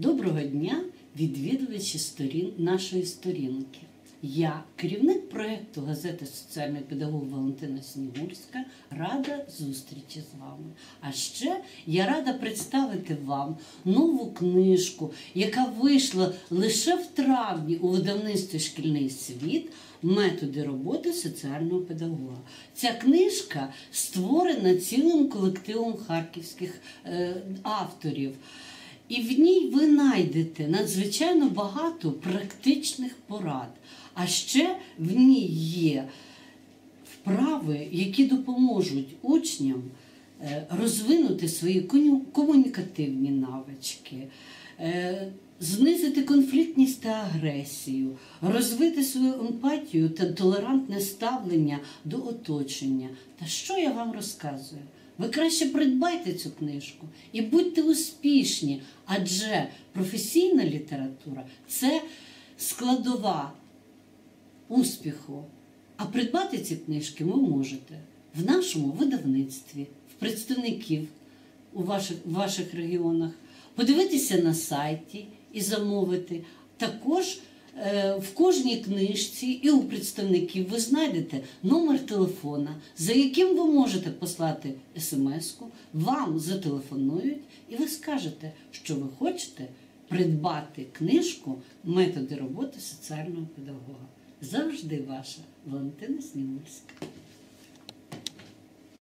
Доброго дня, відвідувачі сторін нашої сторінки. Я, керівник проєкту газети Соціальний педагог Валентина Снігурська, рада зустрічі з вами. А ще я рада представити вам нову книжку, яка вийшла лише в травні у видавництві Шкільний світ. Методи роботи соціального педагога. Ця книжка створена цілим колективом харківських е, авторів. І в ній ви знайдете надзвичайно багато практичних порад. А ще в ній є вправи, які допоможуть учням е, розвинути свої комунікативні навички, е, знизити конфліктність та агресію, розвити свою емпатію та толерантне ставлення до оточення. Та що я вам розказую? Ви краще придбайте цю книжку і будьте успішні, адже професійна література це складова успіху. А придбати ці книжки ви можете в нашому видавництві, в представників у ваших, в ваших регіонах, подивитися на сайті і замовити. Також в кожній книжці і у представників ви знайдете номер телефона, за яким ви можете послати смс-ку, вам зателефонують, і ви скажете, що ви хочете придбати книжку Методи роботи соціального педагога. Завжди ваша Валентина Снігурська.